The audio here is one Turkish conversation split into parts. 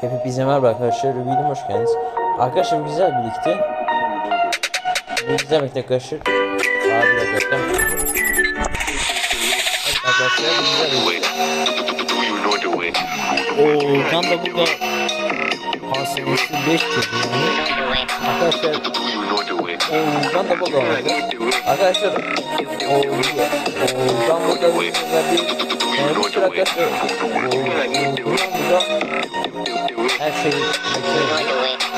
Hepinize merhaba arkadaşlar. Videoma hoş geldiniz. Arkadaşlar güzel birlikte. Bu güzel birlikte arkadaşlar. Aa bir dakika. Evet arkadaşlar güzel birlikte. Do you know the way? Oo tam da burada Hasilesi 5 kez yani. Arkadaşlar Do you know the way? Oo tam da burada olacak. Arkadaşlar Oo Oo tam burada verdiği yani bu arkadaşlar Oo buradan burada her way?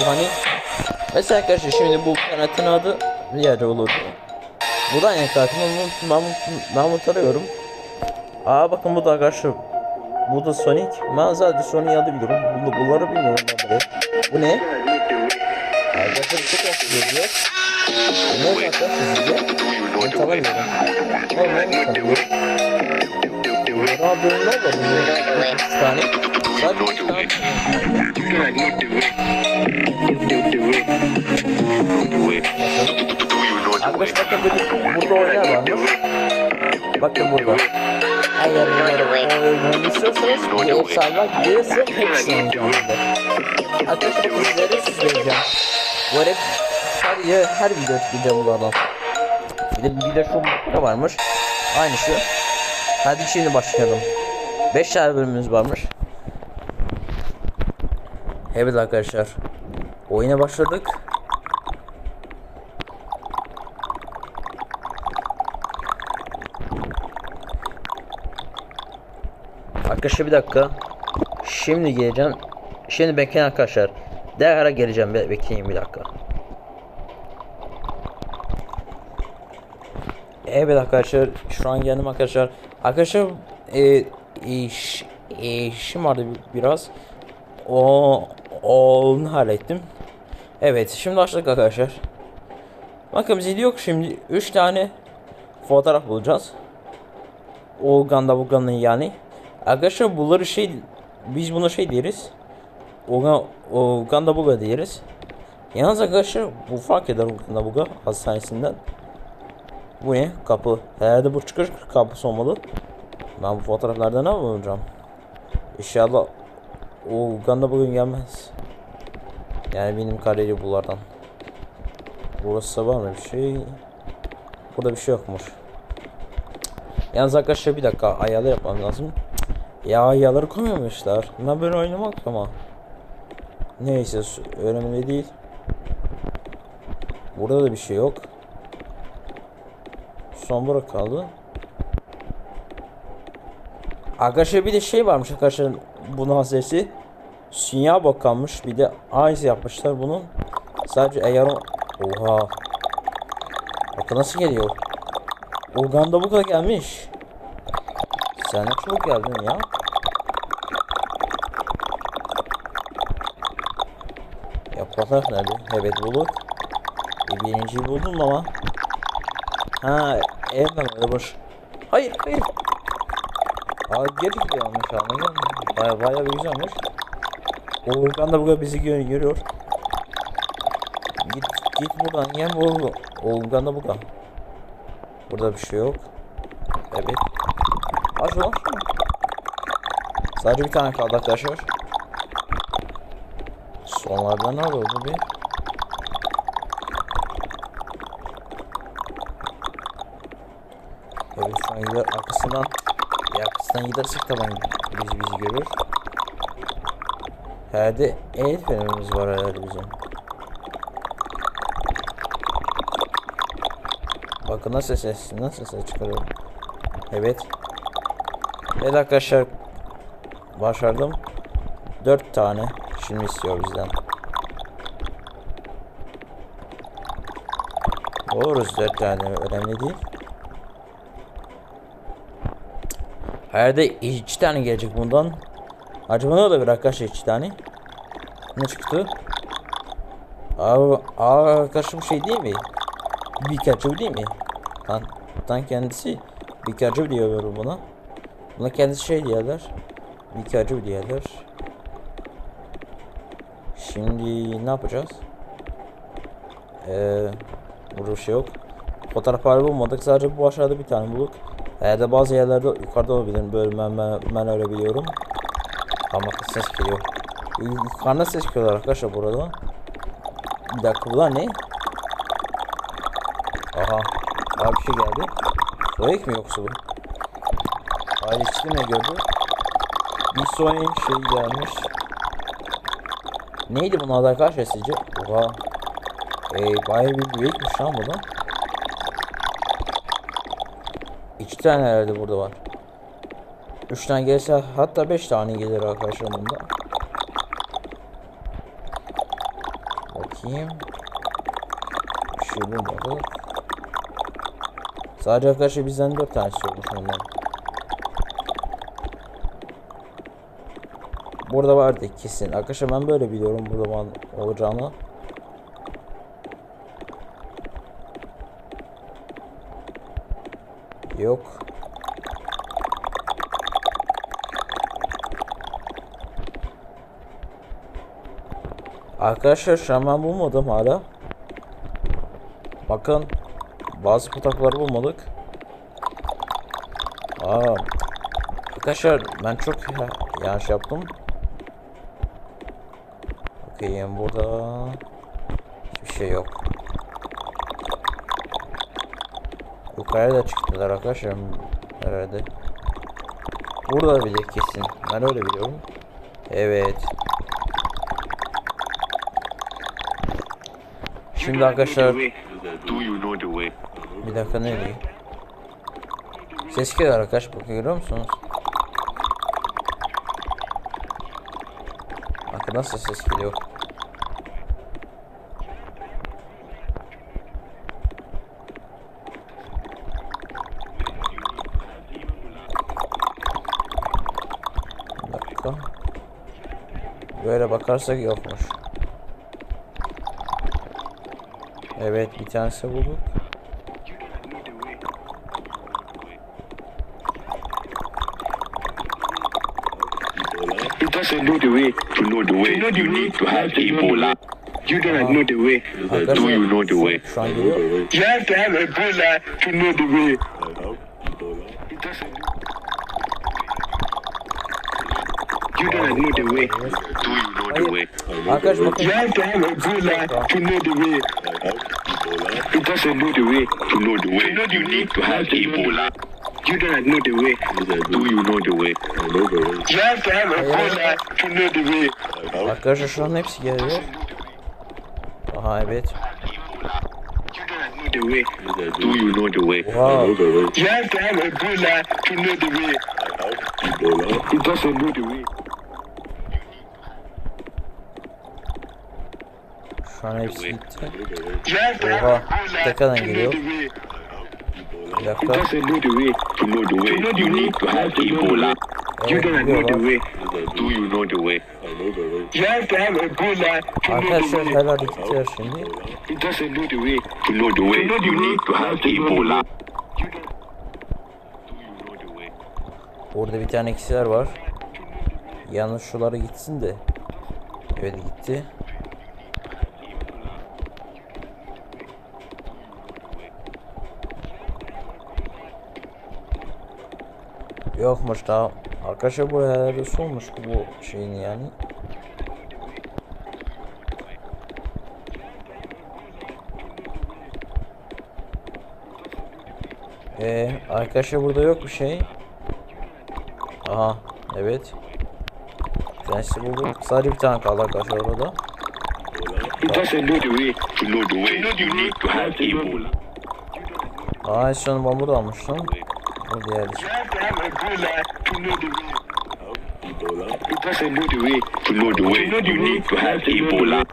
Bu hani mesela arkadaşlar şimdi bu kanatın adı Riyade olurdu. Bu da en kartını ben, ben mutarıyorum. Aa bakın bu da arkadaşlar. Bu da Sonic. Ben sadece Sonic'i adı biliyorum. Bunu, bunları bilmiyorum ben buraya. Bu ne? Arkadaşlar çok yakışıyor diyor. Bu ne arkadaşlar sizce? Ben tanımıyorum. Ben ne tanımıyorum? Daha bölümler var. Bunun üç tane. Sadece üç tane. Arkadaşlar bakın burada oynar varmış. Bakın burada. Eğer oynamayı istiyorsanız bir ev sahibi gelirse hepsini oynayacağım burada. Arkadaşlar bakın. Bu arada her, ya- her video çıkacağım bunlardan. Bir de bir de şu burada varmış. Aynısı. Hadi şimdi başlayalım. 5 tane bölümümüz varmış. Evet arkadaşlar. Oyuna başladık. Arkadaşlar bir dakika. Şimdi geleceğim. Şimdi bekleyin arkadaşlar. Derhal geleceğim. Be bekleyin bir dakika. Evet arkadaşlar şu an geldim arkadaşlar. Arkadaşlar e, iş, işim vardı bi- biraz. O onu hallettim. Evet şimdi başladık arkadaşlar. Bakın bize diyor ki şimdi 3 tane fotoğraf bulacağız. O Ganda bu Ganda yani. Arkadaşlar bunları şey biz buna şey deriz. O, o Ganda Buga deriz. Yalnız arkadaşlar bu fark eder o Ganda Buga hastanesinden. Bu ne? Kapı. Herhalde bu çıkış kapısı olmalı. Ben bu fotoğraflardan ne bulacağım? İnşallah o Ganda bugün gelmez. Yani benim kareli bulardan. Burası var mı bir şey? Burada bir şey yokmuş. Yalnız arkadaşlar bir dakika ayarlar yapmam lazım. Ya ayarları koymamışlar. Ben böyle oynamak ama. Neyse önemli değil. Burada da bir şey yok. Son bırak kaldı. Arkadaşlar bir de şey varmış arkadaşlar bunun hassesi. Sinyal bok kalmış. Bir de aynısı yapmışlar bunun. Sadece eğer. Oha. Bakın nasıl geliyor. Uganda bu kadar gelmiş. Sen ne çabuk geldin ya. Fotoğraf nerede? Evet bulduk. E, birinciyi buldum ama. Ha evden öyle boş. Hayır hayır. Aa gidiyormuş anladın mı? Baya baya bir güzelmiş. O Uganda bu kadar bizi gör görüyor. Git git buradan yem bu. O Uganda bu kadar. Burada bir şey yok. Evet. Aç ulan. Sadece bir tane kaldı arkadaşlar. Sonlardan ne oluyor bu bir? Evet şu an gider arkasından ya arkasından gidersek taban bizi bizi görür. Herhalde el fenerimiz var herhalde bizim. Bakın nasıl ses nasıl ses çıkarıyorum. Evet. Evet arkadaşlar başardım. 4 tane şimdi istiyor bizden. Oluruz 4 tane önemli değil. Herhalde 2 tane gelecek bundan. Acaba ne olabilir arkadaşlar 2 tane? Ne çıktı? Aa, aa arkadaşlar bu şey değil mi? Pikachu değil mi? Tan, tan kendisi Pikachu diyor buna. Buna kendisi şey diyorlar. Pikachu diyorlar. Şimdi ne yapacağız? Ee, burada bir şey yok. fotoğrafları bulmadık. Sadece bu aşağıda bir tane bulduk. Eğer de bazı yerlerde yukarıda olabilir. Böyle ben, ben, ben öyle biliyorum. Ama ses geliyor. Yukarıda ses geliyor arkadaşlar burada. Bir dakika bunlar ne? Aha. Abi bir şey geldi. Soyek mi yoksa bu? Aile içti ne gördü? Bir Sony şey gelmiş. Neydi bunun adı arkadaşlar sizce? Oha. Ee, bayağı bir büyükmüş lan bu da. İki tane herhalde burada var. Üç tane gelirse hatta beş tane gelir arkadaşlar bunda. Bakayım. Bir şey bulmadık. Sadece arkadaşlar bizden dört tanesi olmuş ondan. Burada vardı kesin. Arkadaşlar ben böyle biliyorum burada olacağını. Yok. Arkadaşlar şu an ben bulmadım hala. Bakın bazı fotoğrafları bulmadık. Aa, arkadaşlar ben çok ya- yanlış yaptım. Bakayım burada hiçbir şey yok. Yukarıya da çıktılar arkadaşlar herhalde. Burada bile kesin. Ben öyle biliyorum. Evet. Şimdi arkadaşlar bir dakika nereye? Ses geliyor arkadaş bakın görüyor musunuz? Bakın nasıl ses geliyor. Bir dakika. Böyle bakarsak yokmuş. Evet bir tanesi bulduk. It doesn't know the way. To know the way, you need to have Ebola. You don't know the way. Do you know the way? Şu an geliyor. You have to have Ebola to know the way. You don't know the way. Do you know the way? Arkadaş bakın. You have to have Ebola to know the way. It doesn't know the way. To know the way, you need to have Ebola. You don't know the way. Do you know the way? You have to have Ebola to know the way. Arkadaşlar şu an hepsi geliyor. Aha evet. Don't the way. Do you know the way? Wow. You have to have Ebola to know the way. It doesn't know the way. Şu an hepsi gitti. To Oha. Ebola to know geliyor. Bir dakika. To to Ebola. Evet don't know the gidiyorlar. way. Do you know the way? You have to have Ebola to know the Arkadaşlar herhalde gittiler şimdi. It doesn't know the way. To know the way, you need to have Ebola. The way? Orada bir tane eksiler var. Yalnız şulara gitsin de. Evet gitti. Yokmuş daha. Arkadaşlar bu herhalde sonmuş bu şeyin yani. Ee, arkadaşlar burada yok bir şey. Aha, evet. Bir tanesi bulduk. Sadece bir tane kaldı arkadaşlar orada. Aa, en son ben burada almıştım. Bu diğer To have Ebola to know the way. It doesn't know the way. To know the way, you need to have Ebola.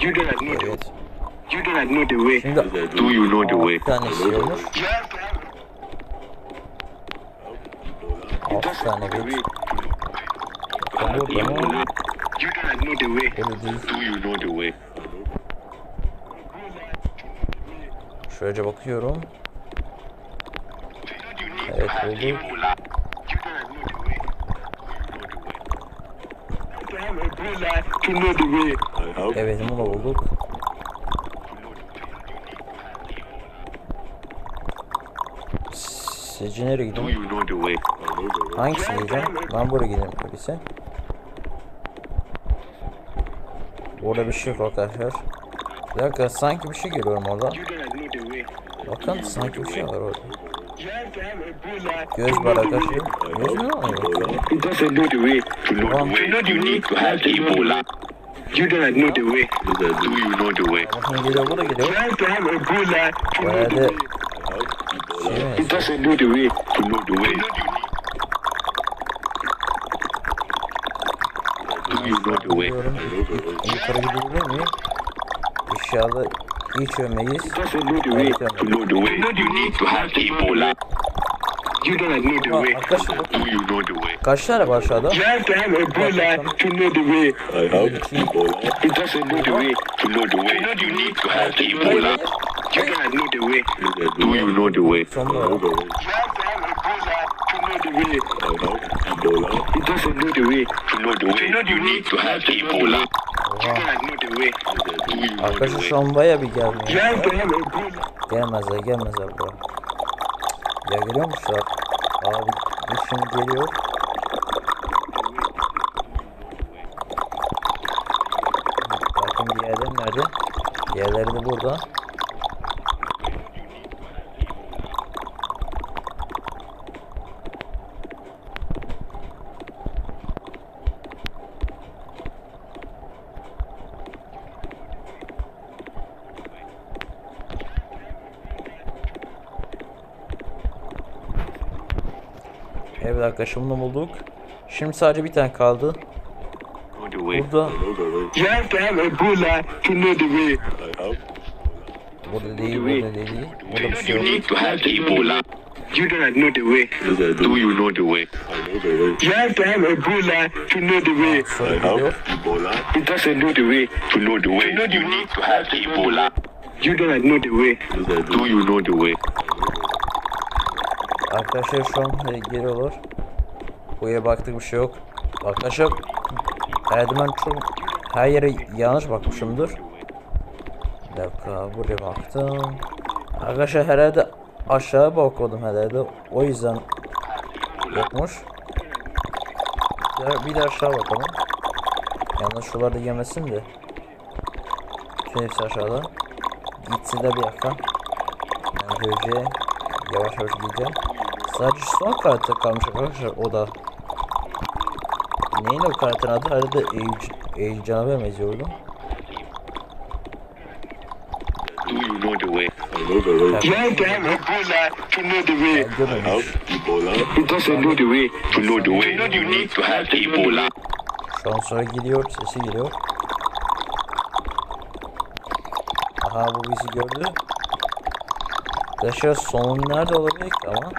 You don't know the way. Evet. You don't know the way. Do you know the way? to. Altı tane Burada mı? You don't know the way. Do you know the way? Şöylece bakıyorum. Evet buldum. Evet bunu da bulduk. Sizce nereye gidiyorum? Hangisine gideceğim? Ben buraya gidelim öyleyse. Orada bir şey yok arkadaşlar. Bir dakika sanki bir şey görüyorum orada. Bakın sanki bir şey var orada. You have to have Ebola. Göz arkadaşlar. Göz mü? It doesn't know the way to know the way. You know you need to have Ebola. You don't know the way. Do you know the way? Bakın geliyor bu da You geliyor. have to have Ebola to know the way. It doesn't know the way to know the way. Do you know the way? Yukarı gidebilir miyim? İnşallah hiç ölmeyiz. It doesn't know the way to know the way. You know you need to have Ebola. You don't know the Aa, way. arkadaşlar bakın. Do you know the way? Kaç tane var aşağıda? You have to have Ebola to know the way. I have Ebola. It doesn't know the way to know the way. You know you need to have Ebola. You don't know the way. Do you know the way? Sonunda var. You have to have Ebola to know the way. I have Ebola. It doesn't know the way to know the way. You know you need to have Ebola. Arkadaşlar şu an baya bir gelmiyor. to have Ebola. Gelmezler gelmezler buraya. Ya geliyormuşlar. Abi bu şimdi geliyor. Bakın diğerleri nerede? Diğerleri de burada. Evet arkadaşlar bunu bulduk. Şimdi sadece bir tane kaldı. Burada. Burada değil, burada değil. Burada bir şey yok. You don't know the way. Do you know the way? You have to have Ebola to know the way. Ebola. It doesn't know the way to know the way. You need to have Ebola. You don't know the way. Do you know the way? Arkadaşlar şu an e, geliyorlar. Bu yere baktık bir şey yok. Arkadaşlar ben çok her yere yanlış bakmışımdır. Bir dakika buraya baktım. Arkadaşlar herhalde aşağı bakmadım herhalde. O yüzden yokmuş. Bir de, aşağı bakalım. Yalnız şuralarda yemesin de. Bütün hepsi aşağıda. Gitsin de bir dakika. Yani böylece yavaş yavaş gideceğim. Sadece son kartta kalmış arkadaşlar o da. Neyin o kartın adı? Age, Age canavar benziyordu. Do you know the way? You have to have Ebola to know the way. Görmemiş. Ebola. It doesn't know the way to know the way. You know you need to have Ebola. Şu an sonra geliyor, sesi geliyor. Aha bu bizi gördü. Arkadaşlar sonun nerede olabilir ki ama?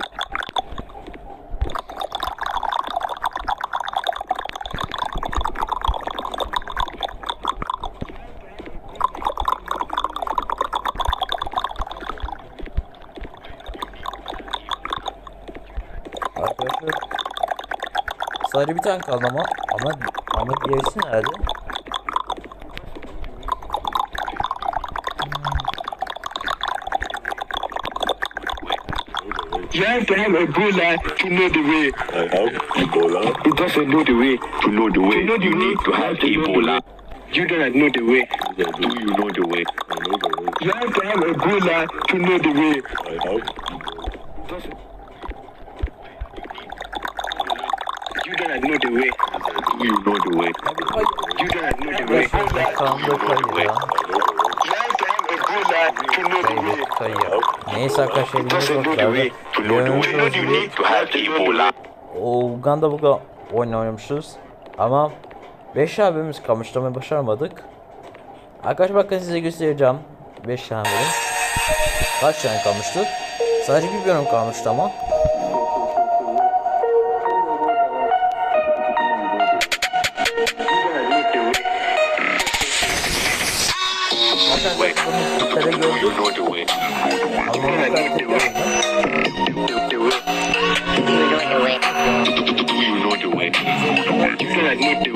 Arkadaşlar sadece bir tane kaldı ama ama ama gerisi nerede? You have to have Ebola to know the way. I have Ebola. It doesn't know the way to know the way. You know you need to have Ebola. You don't know the way. Do you know the way? I know the way. You have to have Ebola to know the way. I have Ebola. You don't know the way. You know the way? You don't know the way. You know the way. Kayıyor kayıyor. Neyse arkadaşlar to have Ebola. O Uganda Buga oyun oynamışız. Ama 5 abimiz kamışlamayı başaramadık. Arkadaşlar bakın size göstereceğim. 5 tane. Kaç tane kalmıştı? Sadece bir bölüm kalmıştı ama. Do